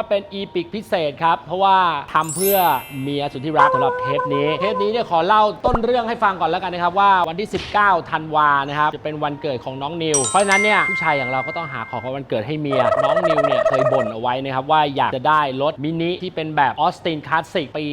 วันนี้ถือว่าเป็นอีพิกพิเศษครับ เพราะว่าทำเพื่อเมียสุดที่รักสำหรับเทปนี้ เทปนี้เนี่ยขอเล่าต้นเรื่องให้ฟังก่อนแล้วกันนะครับว่าวันที่ 19ธันวานะครับจะเป็นวันเกิดของน้องนิว เพราะฉะนั้นเนี่ยผู้ชายอย่างเราก็ต้องหาของขวัญวันเกิดให้เมีย น้องนิวเนี่ยเคยบ่นเอาไว้นะครับว่าอยากจะได้รถมินิที่เป็นแบบออสตินคลาสสิกปี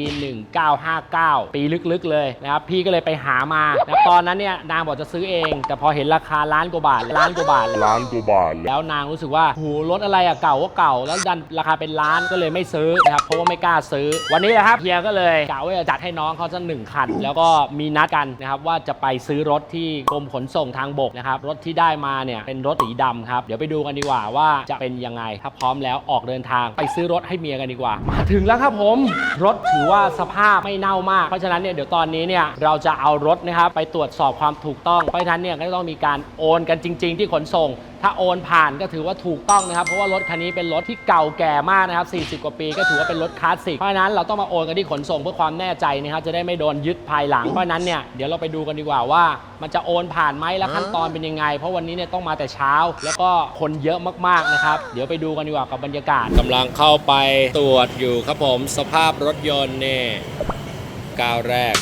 1959 ปีลึกๆเลยนะครับพี่ก็เลยไปหามานะตอนนั้นเนี่ยนางบอกจะซื้อเอง แต่พอเห็นราคาล้านกว่าบาทล้านกว่าบาทล้านกว่าบาทเลยแล้วนางรู้สึกว่าโหรถอะไรอะเก่าก็เก่าแล้วดันราคาเป็นล้านก็เลยไม่ซื้อนะครับเพราะว่าไม่กล้าซื้อ วันนี้นะครับเฮียก็เลยกะว่าจะจัดให้น้องเขาสักหนึ่งคัน แล้วก็มีนัดกันนะครับว่าจะไปซื้อรถที่กรมขนส่งทางบกนะครับรถที่ได้มาเนี่ยเป็นรถสีดำครับเดี๋ยวไปดูกันดีกว่าว่าจะเป็นยังไงถ้าพร้อมแล้วออกเดินทาง ไปซื้อรถให้เมียกันดีกว่า มาถึงแล้วครับผม รถถือว่าสภาพไม่เน่ามากเพราะฉะนั้นเนี่ยเดี๋ยวตอนนี้เนี่ยเราจะเอารถนะครับไปตรวจสอบความถูกต้องเพราะฉะนั้นเนี่ยก็ต้องมีการโอนกันจริง ๆ ที่ขนส่งถ้าโอนผ่านก็ถือว่าถูกต้องนะครับ เพราะว่ารถคันนี้เป็นรถที่เก่าแก่มากนะครับ 40 กว่าปีก็ถือว่าเป็นรถคลาสสิก เพราะฉะนั้นเราต้องมาโอนกันที่ขนส่งเพื่อความแน่ใจนะครับ จะได้ไม่โดนยึดภายหลัง เพราะฉะนั้นเนี่ยเดี๋ยวเราไปดูกันดีกว่าว่า มันจะโอนผ่านไหมและขั้นตอนเป็นยังไง เพราะวันนี้เนี่ยต้องมาแต่เช้า แล้วก็คนเยอะมากๆนะครับ เดี๋ยวไปดูกันดีกว่ากับบรรยากาศกำลังเข้าไปตรวจอยู่ครับผมสภาพรถยนต์เนี่ยก้าวแรก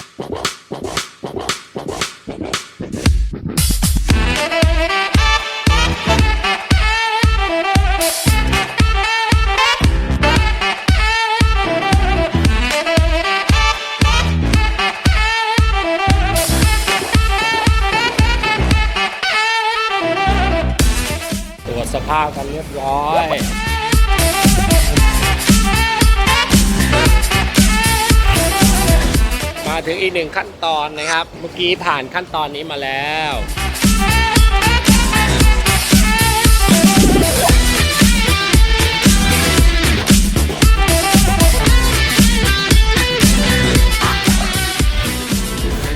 ขั้นตอนนะครับ เมื่อกี้ผ่านขั้นตอนนี้มาแล้ว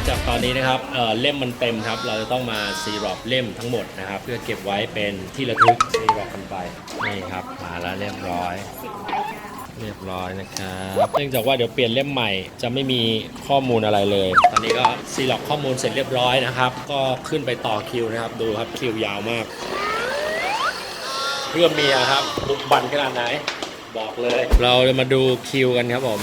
จากตอนนี้นะครับเอ่อเล่มมันเต็มครับ เราจะต้องมาซีรอปเล่มทั้งหมดนะครับ เพื่อเก็บไว้เป็นที่ระทึกซีรอปกันไปนี่ครับ มาแล้วเรียบร้อย เรียบร้อยนะครับเนื่องจากว่าเดี๋ยวเปลี่ยนเล่มใหม่จะไม่มีข้อมูลอะไรเลย ตอนนี้ก็ซีล็อกข้อมูลเสร็จเรียบร้อยนะครับ ก็ขึ้นไปต่อคิวนะครับ ดูครับคิวยาวมาก เพื่อเมียครับบุกบันขนาดไหน บอกเลย เราจะมาดูคิวกันครับผม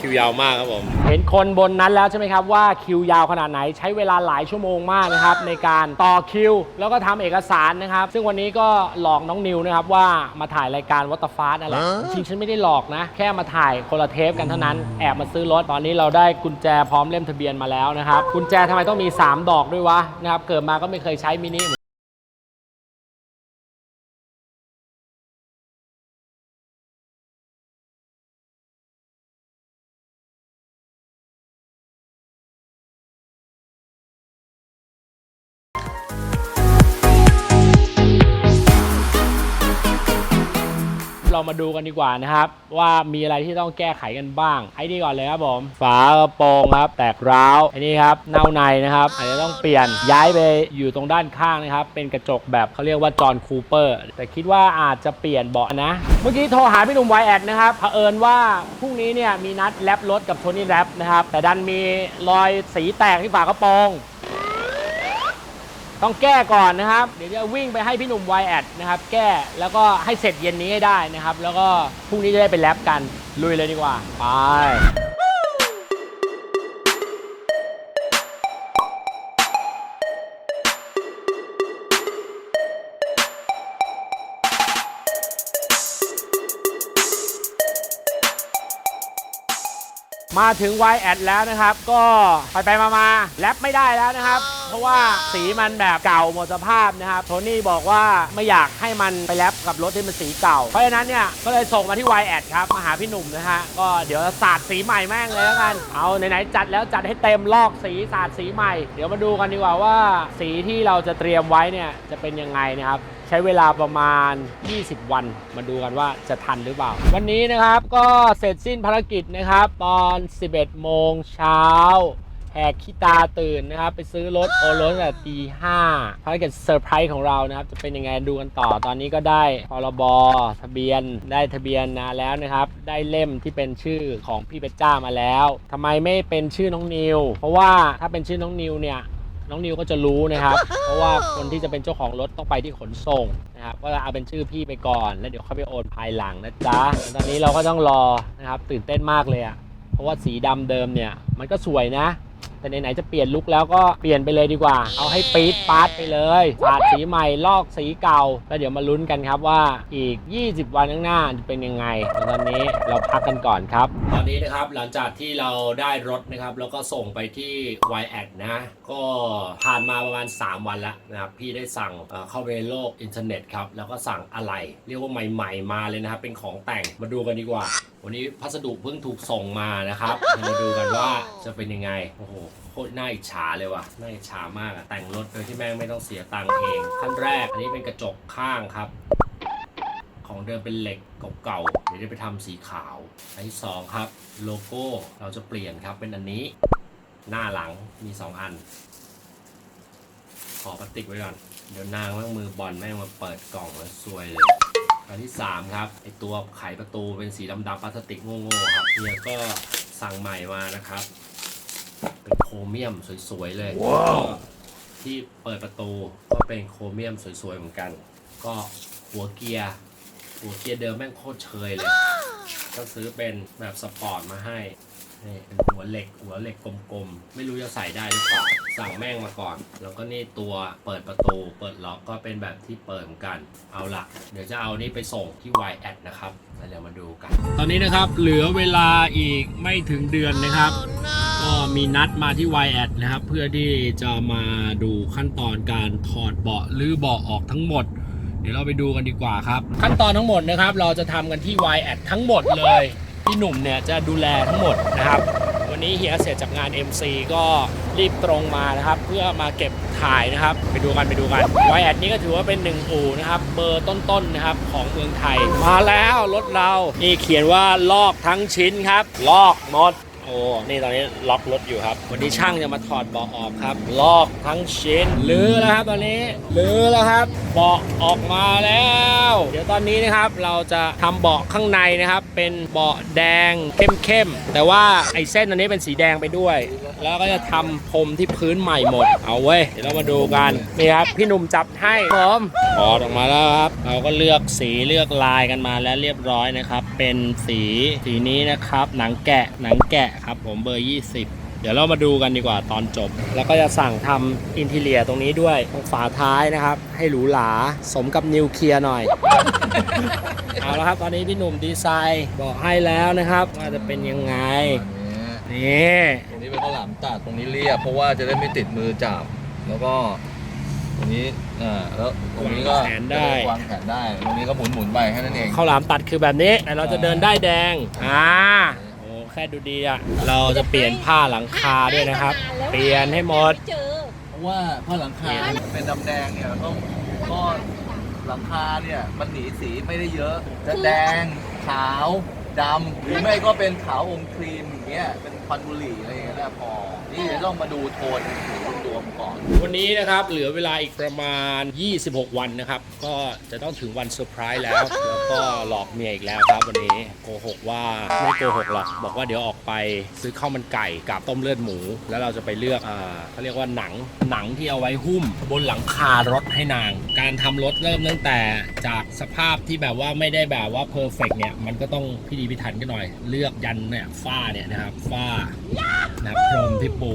คิวยาวมากครับผม เห็นคนบนนั้นแล้วใช่ไหมครับว่าคิวยาวขนาดไหนใช้เวลาหลายชั่วโมงมากนะครับในการต่อคิว แล้วก็ทำเอกสารนะครับ ซึ่งวันนี้ก็หลอกน้องนิวนะครับว่ามาถ่ายรายการวัตฟาสนั่นแหละจริงๆฉันไม่ได้หลอกนะ แค่มาถ่ายคนละเทปกันเท่านั้นแอบมาซื้อรถตอนนี้เราได้กุญแจพร้อมเล่มทะเบียนมาแล้วนะครับกุญแจทำไมต้องมี 3 ดอกด้วยวะนะครับเกิดมาก็ไม่เคยใช้มินิ เรามาดูกันดีกว่านะครับ ว่ามีอะไรที่ต้องแก้ไขกันบ้าง ไอ้นี่ก่อนเลยครับผม ฝากระโปรงครับ แตกร้าวไอ้นี่ครับเน่าในนะครับอาจจะต้องเปลี่ยนย้ายไปอยู่ตรงด้านข้างนะครับ เป็นกระจกแบบเขาเรียกว่าจอห์นคูเปอร์แต่คิดว่าอาจจะเปลี่ยนเบาะนะ เมื่อกี้โทรหาพี่หนุ่มไวแอดนะครับเผอิญว่าพรุ่งนี้เนี่ยมีนัดแลบรถกับโทนี่แรปนะครับแต่ดันมีรอยสีแตกที่ฝากระโปรง ต้องแก้ก่อนนะครับ เดี๋ยวจะวิ่งไปให้พี่หนุ่มไวแอดนะครับ แก้แล้วก็ให้เสร็จเย็นนี้ให้ได้นะครับ แล้วก็พรุ่งนี้จะได้ไปแลบกัน ลุยเลยดีกว่า ไป มาถึง y แอดแล้วนะครับ ก็ไปไปมามาแรปไม่ได้แล้วนะครับ เพราะว่าสีมันแบบเก่าหมดสภาพนะครับโทนี่บอกว่าไม่อยากให้มันไปแรปกับรถที่มันสีเก่า เพราะฉะนั้นเนี่ยก็เลยส่งมาที่ y แอดครับมาหาพี่หนุ่มนะฮะก็เดี๋ยวสาดสีใหม่แม่งเลยแล้วกันเอาไหนๆจัดแล้วจัดให้เต็มลอกสีสาดสีใหม่ เดี๋ยวมาดูกันดีกว่าว่า สีที่เราจะเตรียมไว้เนี่ยจะเป็นยังไงนะครับใช้เวลาประมาณ 20 วัน มาดูกันว่าจะทันหรือเปล่า วันนี้นะครับก็เสร็จสิ้นภารกิจนะครับ ตอน 11 โมงเช้า หกขี้ตาตื่นนะครับ ไปซื้อรถโอรสแต่ตีห้าภารกิจเซอร์ไพรส์ของเรานะครับ จะเป็นยังไงดูกันต่อตอนนี้ก็ได้พรบทะเบียนได้ทะเบียนนาแล้วนะครับ ได้เล่มที่เป็นชื่อของพี่เปจ้ามาแล้วทำไมไม่เป็นชื่อน้องนิว เพราะว่าถ้าเป็นชื่อน้องนิวเนี่ยน้องนิวก็จะรู้นะครับ เพราะว่าคนที่จะเป็นเจ้าของรถต้องไปที่ขนส่งนะครับ ก็จะเอาเป็นชื่อพี่ไปก่อน แล้วเดี๋ยวค่อยไปโอนภายหลังนะจ๊ะ ตอนนี้เราก็ต้องรอนะครับ ตื่นเต้นมากเลยอะเพราะว่าสีดำเดิมเนี่ย มันก็สวยนะ แต่ไหนๆจะเปลี่ยนลุคแล้วก็เปลี่ยนไปเลยดีกว่า เอาให้ปี๊ดปาร์ตไปเลยสาดสีใหม่ลอกสีเก่า แล้วเดี๋ยวมาลุ้นกันครับว่าอีก 20 วันข้างหน้าจะเป็นยังไงแต่ตอนนี้เราพักกันก่อนครับ ตอนนี้นะครับหลังจากที่เราได้รถนะครับ แล้วก็ส่งไปที่ y แอดนะ ก็ผ่านมาประมาณ 3 วันแล้วนะครับ พี่ได้สั่งเอ่อเข้าไปในโลกอินเทอร์เน็ตครับ แล้วก็สั่งอะไร เรียกว่าใหม่ ๆ มาเลยนะครับ เป็นของแต่งมาดูกันดีกว่า วันนี้พัสดุเพิ่งถูกส่งมานะครับมาดูกันว่าจะเป็นยังไง โอ้โหโคตรน่าอิจฉาเลยว่ะ น่าอิจฉามากอะแต่งรถโดยที่แม่งไม่ต้องเสียตังค์เอง ขั้นแรก อันนี้เป็นกระจกข้างครับ ของเดิมเป็นเหล็กเก่าๆ เดี๋ยวได้ไปทำสีขาว อันที่สองครับ โลโก้เราจะเปลี่ยนครับเป็นอันนี้ หน้าหลังมีสองอัน ขอพลาสติกไว้ก่อน เดี๋ยวนางแม่งมือบอลแม่งมาเปิดกล่องแล้วซวยเลย อันที่ 3 ครับไอตัวไขประตูเป็นสีดำๆพลาสติกโง่ๆครับเฮียก็สั่งใหม่มานะครับ เป็นโครเมียมสวยๆเลยก็ที่เปิดประตูก็เป็นโครเมียมสวยๆเหมือนกัน ก็หัวเกียร์หัวเกียร์เดิมแม่งโคตรเชยเลย ก็ซื้อเป็นแบบสปอร์ตมาให้ นี่เป็นหัวเหล็กหัวเหล็กกลมๆ ไม่รู้จะใส่ได้หรือเปล่า สั่งแม่งมาก่อน แล้วก็นี่ตัวเปิดประตู เปิดล็อกก็เป็นแบบที่เปิดเหมือนกัน เอาละเดี๋ยวจะเอานี่ไปส่งที่ y แอดนะครับแล้วเดี๋ยวมาดูกัน ตอนนี้นะครับเหลือเวลาอีกไม่ถึงเดือนนะครับ ก็มีนัดมาที่ y แอดนะครับ เพื่อที่จะมาดูขั้นตอนการถอดเบาะหรือเบาะออกทั้งหมดเดี๋ยวเราไปดูกันดีกว่าครับ ขั้นตอนทั้งหมดนะครับ เราจะทำกันที่ y แอดทั้งหมดเลย พี่หนุ่มเนี่ยจะดูแลทั้งหมดนะครับ วันนี้เฮียเสร็จจากงาน MC ก็รีบตรงมานะครับ เพื่อมาเก็บถ่ายนะครับ ไปดูกันไปดูกันไวแอดนี้ก็ถือว่าเป็นหนึ่งอู่นะครับ เบอร์ต้นๆนะครับของเมืองไทย มาแล้วรถเรา นี่เขียนว่าลอกทั้งชิ้นครับ ลอกหมด โอ้ นี่ตอนนี้ล็อกรถอยู่ครับ วันนี้ช่างจะมาถอดเบาะออกครับ ลอกทั้งชิ้นลือแล้วครับตอนนี้ลือแล้วครับ เบาะออกมาแล้ว เดี๋ยวตอนนี้นะครับเราจะทำเบาะข้างในนะครับ เป็นเบาะแดงเข้มๆ แต่ว่าไอ้เส้นอันนี้เป็นสีแดงไปด้วยแล้วก็จะทำพรมที่พื้นใหม่หมด เอาเว้ย เดี๋ยวเรามาดูกัน นี่ครับ พี่หนุ่มจับให้ผมถอดออกมาแล้วครับ เราก็เลือกสีเลือกลายกันมาแล้วเรียบร้อยนะครับ เป็นสีสีนี้นะครับ หนังแกะหนังแกะครับ ผมเบอร์ 20 เดี๋ยวเรามาดูกันดีกว่าตอนจบ แล้วก็จะสั่งทำอินทีเลียตรงนี้ด้วยตรงฝาท้ายนะครับ ให้หรูหราสมกับนิวเคลียร์หน่อย เอาละครับตอนนี้พี่หนุ่มดีไซน์บอกให้แล้วนะครับ ว่าจะเป็นยังไง นี่ นี้เป็นข้าวหลามตัดตรงนี้เรียบเพราะว่าจะได้ไม่ติดมือจับ แล้วก็ตรงนี้อ่าแล้วตรงนี้ก็วางแขนได้ วางแขนได้ ตรงนี้ก็หมุนหมุนๆไปแค่นั้นเอง ข้าวหลามตัดคือแบบนี้แต่เราจะเดินได้แดงอ่าโอ้แค่ดูดีอะเราจะเปลี่ยนผ้าหลังคาด้วยนะครับ เปลี่ยนให้หมดไม่เจอเพราะว่าผ้าหลังคาเป็นดำแดงเนี่ยต้องก็หลังคาเนี่ยมันหนีสีไม่ได้เยอะจะแดงขาวดำหรือไม่ก็เป็นขาวอมครีมอย่างเงี้ยเป็น ควันบุหรี่อะไรอย่างเงี้ยนะพอ นี่เดี๋ยวต้องมาดูโทนสีรวมๆ ก่อน วันนี้นะครับเหลือเวลาอีกประมาณ 26 วันนะครับ ก็จะต้องถึงวันเซอร์ไพรส์แล้ว แล้วก็หลอกเมียอีกแล้วครับวันนี้โกหกว่าไม่โกหกหรอกบอกว่าเดี๋ยวออกไปซื้อข้าวมันไก่กับต้มเลือดหมู แล้วเราจะไปเลือกอ่าเขาเรียกว่าหนังหนังที่เอาไว้หุ้ม บนหลังคารถให้นาง การทำรถเริ่มตั้งแต่จากสภาพที่แบบว่าไม่ได้แบบว่าเพอร์เฟกเนี่ยมันก็ต้องพิธีพิถันกันหน่อย เลือกยันเนี่ยฝ้าเนี่ยนะครับฝ้านะครับพรมที่ปู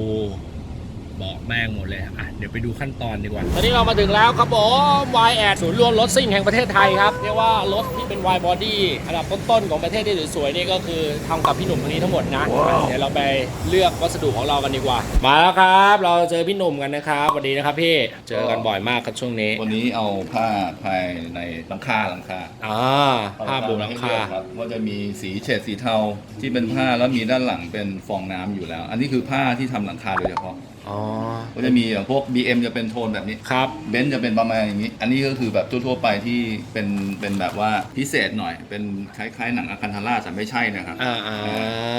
บอกแม่งหมดเลยอะเดี๋ยวไปดูขั้นตอนดีกว่า ตอนนี้เรามาถึงแล้วครับผม Y แอดศูนย์รวมรถซิ่งแห่งประเทศไทยครับเรียกว่ารถที่เป็น Y Body อันดับต้นๆของประเทศที่สวยๆนี่ก็คือทำกับพี่หนุ่มคนนี้ทั้งหมดนะ เดี๋ยวเราไปเลือกวัสดุของเรากันดีกว่า มาแล้วครับ เราเจอพี่หนุ่มกันนะครับสวัสดีนะครับพี่เจอกันบ่อยมากครับช่วงนี้วันนี้เอาผ้าภายในหลังคาหลังคาอ่าผ้าบุหลังคาครับว่าจะมีสีเฉดสีเทาที่เป็นผ้าแล้วมีด้านหลังเป็นฟองน้ำอยู่แล้ว อันนี้คือผ้าที่ทำหลังคาโดยเฉพาะ อ๋อก็จะมีอย่างพวก BM จะเป็นโทนแบบนี้ครับ เบนซ์จะเป็นประมาณอย่างนี้ อันนี้ก็คือแบบทั่วๆไปที่เป็นเป็นแบบว่าพิเศษหน่อย เป็นคล้ายๆหนังอาคันทาร่าแต่ไม่ใช่นะครับอ่าอ่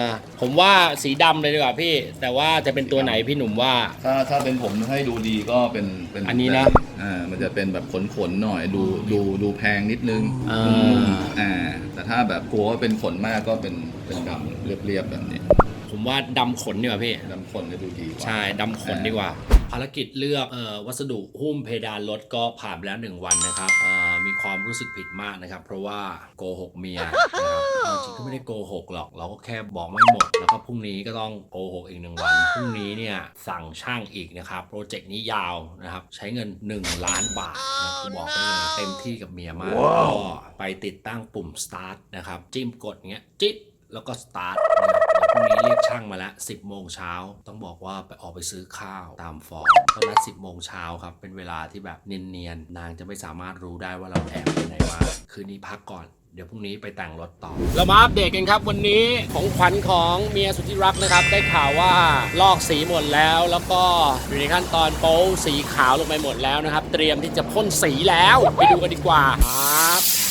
าผมว่าสีดำเลยดีกว่าพี่ แต่ว่าจะเป็นตัวไหนพี่หนุ่มว่า ถ้าถ้าเป็นผมให้ดูดีก็เป็นเป็นอันนี้นะแบบอ่ามันจะเป็นแบบขนๆหน่อยดูดูดูแพงนิดนึงอ่านุ่มๆอ่าแต่ถ้าแบบกลัวว่าเป็นขนมากก็เป็นเป็นดำเรียบๆแบบนี้ผม ว่าดำขนดีกว่าพี่ดำขนจะดูดีกว่า ใช่ดำขนดีกว่า ภารกิจเลือกเอ่อวัสดุหุ้มเพดานรถก็ผ่านไปแล้ว 1 วันนะครับเอ่อมีความรู้สึกผิดมากนะครับ เพราะว่าโกหกเมียนะครับเอาจริงก็ไม่ได้โกหกหรอก เราก็แค่บอกไม่หมด แล้วก็พรุ่งนี้ก็ต้องโกหกอีกหนึ่งวันพรุ่งนี้เนี่ยสั่งช่างอีกนะครับ โปรเจกต์นี้ยาวนะครับใช้เงิน 1 ล้านบาทนะกูบอกได้เลยเต็มที่กับเมียมากก็ไปติดตั้งปุ่ม start นะครับจิ้มกดเงี้ยจิ๊ดแล้วก็สตาร์ทนะครับเดี๋ยวพรุ่ง นี้เรียกช่างมาแล้ว10 โมงเช้าต้องบอกว่าไปออกไปซื้อข้าวตามฟอร์มตอนนัด10 โมงเช้าครับ เป็นเวลาที่แบบเนียนๆ นางจะไม่สามารถรู้ได้ว่าเราแอบไปไหนมาคืนนี้พักก่อนเดี๋ยวพรุ่งนี้ไปแต่งรถต่อ เรามาอัปเดตกันครับ วันนี้ของขวัญของเมียสุดที่รักนะครับ ได้ข่าวว่าลอกสีหมดแล้ว แล้วก็อยู่ในขั้นตอนโป๊สีขาวลงไปหมดแล้วนะครับ เตรียมที่จะพ่นสีแล้ว ไปดูกันดีกว่าครับ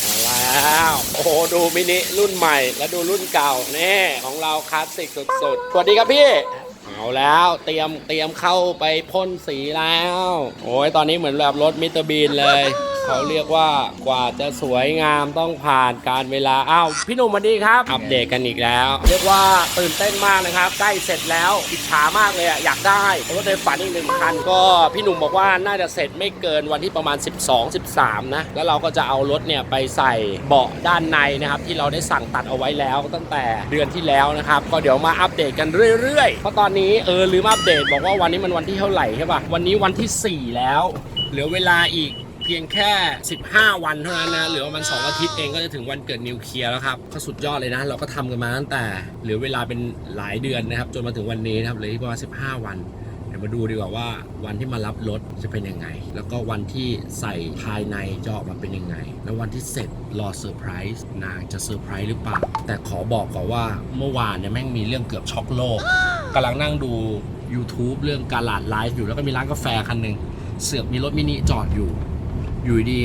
แล้วโอ้โหดูมินิรุ่นใหม่และดูรุ่นเก่าแน่ของเราคลาสสิกสุดๆสวัสดีครับพี่เอาแล้วเตรียมเตรียมเข้าไปพ่นสีแล้ว โอ้ยตอนนี้เหมือนแบบรถมิสเตอร์บีนเลย เขาเรียกว่ากว่าจะสวยงามต้องผ่านการเวลาอ้าวพี่หนุ่มสวัสดีครับ อัปเดตกันอีกแล้ว เรียกว่าตื่นเต้นมากนะครับ ใกล้เสร็จแล้วอิจฉามากเลยอะอยากได้รถในฝันอีกหนึ่งคันก็พี่หนุ่มบอกว่าน่าจะเสร็จไม่เกินวันที่ประมาณ 12 13 นะ แล้วเราก็จะเอารถเนี่ยไปใส่เบาะด้านในนะครับ ที่เราได้สั่งตัดเอาไว้แล้วตั้งแต่เดือนที่แล้วนะครับ ก็เดี๋ยวมาอัปเดตกันเรื่อยๆ เพราะตอนนี้เออลืมอัปเดตบอกว่าวันนี้มันวันที่เท่าไหร่ใช่ปะวันนี้วันที่ 4 แล้ว เหลือเวลาอีกเพียงแค่ 15 วันเท่านั้นนะเหลือประมาณ2อาทิตย์เองก็จะถึงวันเกิดนิวเคลียร์แล้วครับก็สุดยอดเลยนะ เราก็ทำกันมาตั้งแต่เหลือเวลาเป็นหลายเดือนนะครับ จนมาถึงวันนี้นะครับเหลือประมาณ15 วันเดี๋ยวมาดูดีกว่าว่าวันที่มารับรถจะเป็นยังไง แล้วก็วันที่ใส่ภายในจะออกมาเป็นยังไง แล้ววันที่เสร็จรอเซอร์ไพรส์นางจะเซอร์ไพรส์หรือเปล่า แต่ขอบอกก่อนว่าเมื่อวานเนี่ยแม่งมีเรื่องเกือบช็อกโลกกำลังนั่งดู YouTube เรื่องการลาดไลฟ์อยู่แล้วก็มีร้านกาแฟคันหนึ่งเสือกมีรถมินิจอดอยู่ อยู่ดี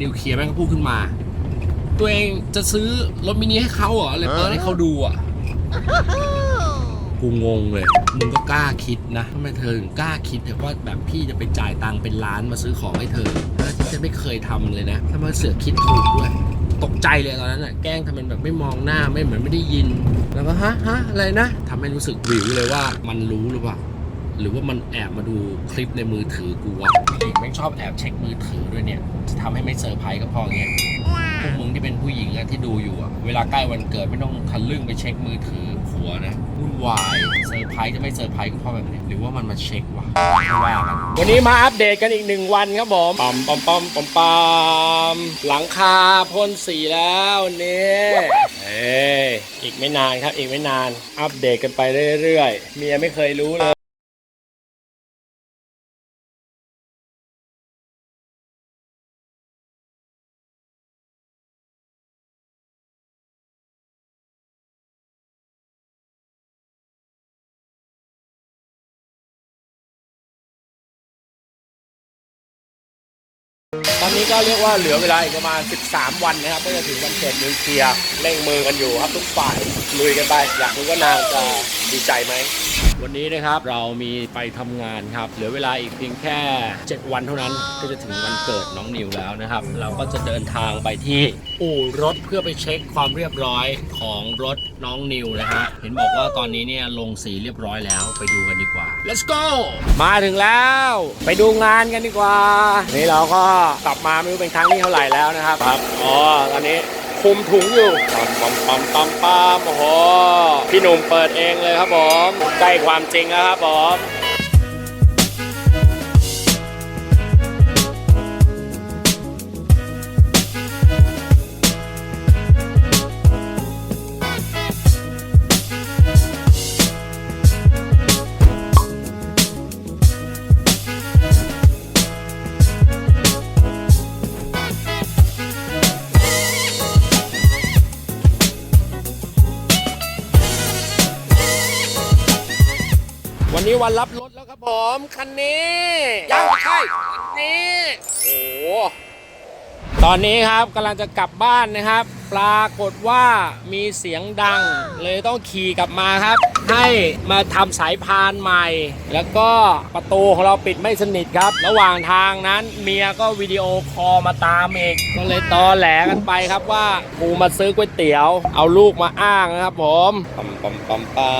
นิวเคลียร์แม่งก็พูดขึ้นมา ตัวเองจะซื้อรถมินิให้เขาเหรอเลยเปิดให้เขาดูอะ กูงงเลย มึงก็กล้าคิดนะทำไมเธอถึงกล้าคิดแต่ว่าแบบพี่จะไปจ่ายตังค์เป็นล้านมาซื้อของให้เธอทั้งที่ฉันไม่เคยทำเลยนะทำไมเสือกคิดถูกด้วย ตกใจเลยตอนนั้นอะ แกล้งทำเป็นแบบไม่มองหน้าไม่เหมือนไม่ได้ยิน แล้วก็ฮะฮะอะไรนะทำให้รู้สึกวิวเลยว่ามันรู้หรือเปล่า หรือว่ามันแอบมาดูคลิปในมือถือกูวะผู้หญิงแม่งชอบแอบเช็คมือถือด้วยเนี่ย จะทำให้ไม่เซอร์ไพรส์ก็พอเงี้ยพวกมึงที่เป็นผู้หญิงอะที่ดูอยู่อะเวลาใกล้วันเกิดไม่ต้องทะลึ่งไปเช็คมือถือผัวนะวุ่นวายเซอร์ไพรส์จะไม่เซอร์ไพรส์ก็เพราะแบบนี้หรือว่ามันมาเช็ควะไม่ว่ากันวันนี้มาอัปเดตกันอีกหนึ่งวันครับผมปั๊มปั๊มปั๊มปั๊มปั๊มหลังคาพ่นสีแล้วนี่เอ้ยอีกไม่นานครับอีกไม่นาน อัปเดตกันไปเรื่อยๆเมียไม่เคยรู้เลย อนนี้ก็เรียกว่าเหลือเวลาอีกประมาณ 13 วันนะครับก็จะถึงวันเกิดนิวเคลียร์เร่งมือกันอยู่ครับทุกฝ่ายลุยกันไปอยากรู้ว่านางจะดีใจไหม วันนี้นะครับเรามีไปทำงานครับ เหลือเวลาอีกเพียงแค่ 7 วันเท่านั้นก็จะถึงวันเกิดน้องนิวแล้วนะครับ เราก็จะเดินทางไปที่อู่รถเพื่อไปเช็คความเรียบร้อยของรถน้องนิวนะฮะเห็นบอกว่าตอนนี้เนี่ยลงสีเรียบร้อยแล้วไปดูกันดีกว่า let's go มาถึงแล้ว ไปดูงานกันดีกว่า นี่เราก็กลับมาไม่รู้เป็นครั้งที่เท่าไหร่แล้วนะครับครับอ๋อตอนนี้ คุมถุงอยู่ปั๊มปั๊มปั๊มปั๊มปั๊มโอ้โหพี่หนุ่มเปิดเองเลยครับผมใกล้ความจริงแล้วครับผม นนี้วันรับรถแล้วครับผม คันนี้ยังไม่ใช่คันนี้ โอ้โห ตอนนี้ครับกำลังจะกลับบ้านนะครับ ปรากฏว่ามีเสียงดัง เลยต้องขี่กลับมาครับ ให้มาทำสายพานใหม่ แล้วก็ประตูของเราปิดไม่สนิทครับ ระหว่างทางนั้นเมียก็วิดีโอคอลมาตามอีกก็เลยตอแหลกันไปครับว่ากูมาซื้อก๋วยเตี๋ยว เอาลูกมาอ้างนะครับผมปั๊มปั๊มปั๊มปั๊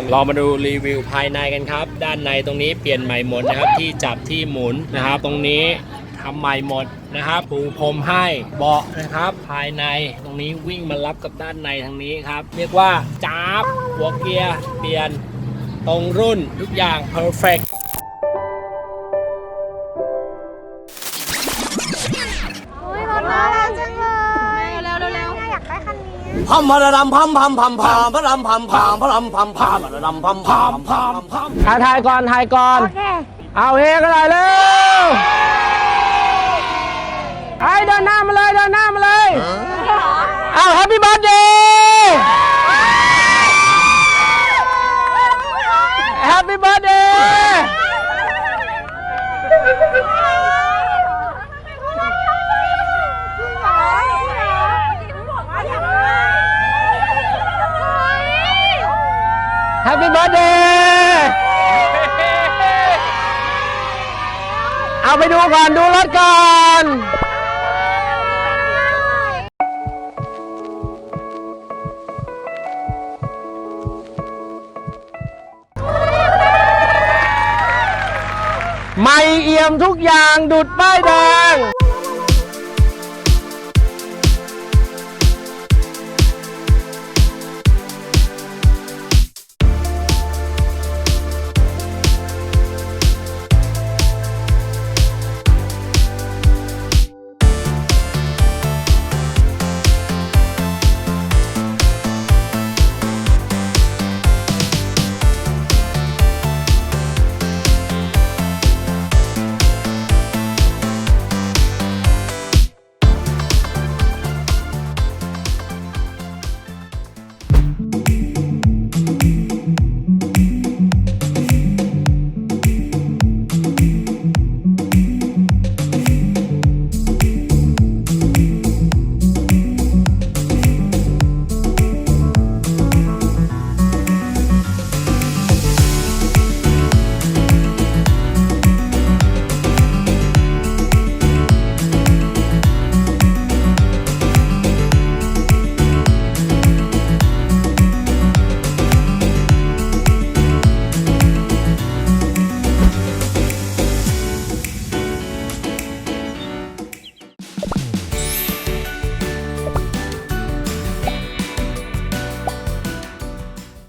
มเรามาดูรีวิวภายในกันครับ ด้านในตรงนี้เปลี่ยนใหม่หมดนะครับที่จับที่หมุนนะครับ ตรงนี้ ทำใหม่หมดนะครับปูพรมให้เบาะนะครับ ภายในตรงนี้วิ่งมารับกับด้านในทางนี้ครับ เรียกว่าจ้าบหัวเกียร์เปลี่ยนตรงรุ่นทุกอย่าง perfect อุ้ยรถน่ารักจังเลยเร็วเร็วเร็วอยากได้คันนี้พัมพะระดำพัมพัมพัมพามพะรำพัมพามพะรำพัมพามพะระดำพัมพามพามพามถ่ายถ่ายก่อนถ่ายก่อน โอเค เอาเฮกันหน่อยเร็ว ไอ้เดินหน้ามาเลยเดินหน้ามาเลยเอาแฮปปี้ i r t h d a y แฮปปี้ i r t h d a y แฮปปี้ i r t h d a y เอาไปดูก่อน ดูรถก่อน ยมทุกอย่างดุดป้ายแดง